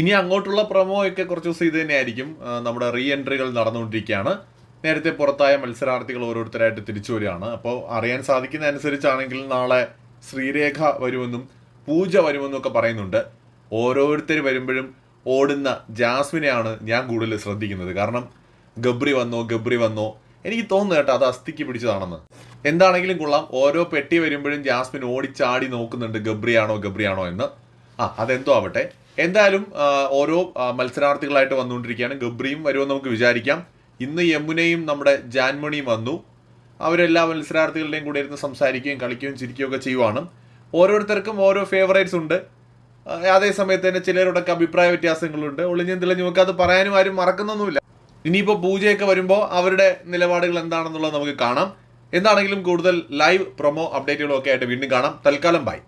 ഇനി അങ്ങോട്ടുള്ള പ്രൊമോ ഒക്കെ കുറച്ച് ദിവസം ഇത് തന്നെയായിരിക്കും. നമ്മുടെ റീ എൻട്രികൾ നടന്നുകൊണ്ടിരിക്കുകയാണ്. നേരത്തെ പുറത്തായ മത്സരാർത്ഥികൾ ഓരോരുത്തരായിട്ട് തിരിച്ചു വരികയാണ്. അപ്പോൾ അറിയാൻ സാധിക്കുന്ന അനുസരിച്ചാണെങ്കിൽ നാളെ ശ്രീരേഖ വരുമെന്നും പൂജ വരുമെന്നും ഒക്കെ പറയുന്നുണ്ട്. ഓരോരുത്തർ വരുമ്പോഴും ഓടുന്ന ജാസ്മിനെയാണ് ഞാൻ കൂടുതൽ ശ്രദ്ധിക്കുന്നത്. കാരണം ഗബ്രി വന്നോ ഗബ്രി വന്നോ എനിക്ക് തോന്നുന്നു കേട്ടോ അത് അസ്ഥിക്ക് പിടിച്ചതാണെന്ന്. എന്താണെങ്കിലും കൊള്ളാം. ഓരോ പെട്ടി വരുമ്പോഴും ജാസ്മിൻ ഓടിച്ചാടി നോക്കുന്നുണ്ട് ഗബ്രിയാണോ ഗബ്രിയാണോ എന്ന്. ആ അതെന്തോ ആവട്ടെ. എന്തായാലും ഓരോ മത്സരാർത്ഥികളായിട്ട് വന്നുകൊണ്ടിരിക്കുകയാണ്. ഗബ്രിയും വരുമെന്ന് നമുക്ക് വിചാരിക്കാം. ഇന്ന് യമുനയും നമ്മുടെ ജാൻമണിയും വന്നു. അവരെല്ലാ മത്സരാർത്ഥികളുടെയും കൂടെ ഇരുന്ന് സംസാരിക്കുകയും കളിക്കുകയും ചിരിക്കുകയും ഒക്കെ ചെയ്യുവാണ്. ഓരോരുത്തർക്കും ഓരോ ഫേവറേറ്റ്സ് ഉണ്ട്. അതേ സമയത്ത് തന്നെ ചിലരോടൊക്കെ അഭിപ്രായ വ്യത്യാസങ്ങളുണ്ട്. ഒളിഞ്ഞും തെളിഞ്ഞും ഒക്കെ അത് പറയാനും ആരും മറക്കുന്നൊന്നുമില്ല. ഇനിയിപ്പോൾ പൂജയൊക്കെ വരുമ്പോൾ അവരുടെ നിലപാടുകൾ എന്താണെന്നുള്ളത് നമുക്ക് കാണാം. എന്താണെങ്കിലും കൂടുതൽ ലൈവ് പ്രൊമോ അപ്ഡേറ്റുകളൊക്കെ ആയിട്ട് വീണ്ടും കാണാം. തൽക്കാലം ബൈ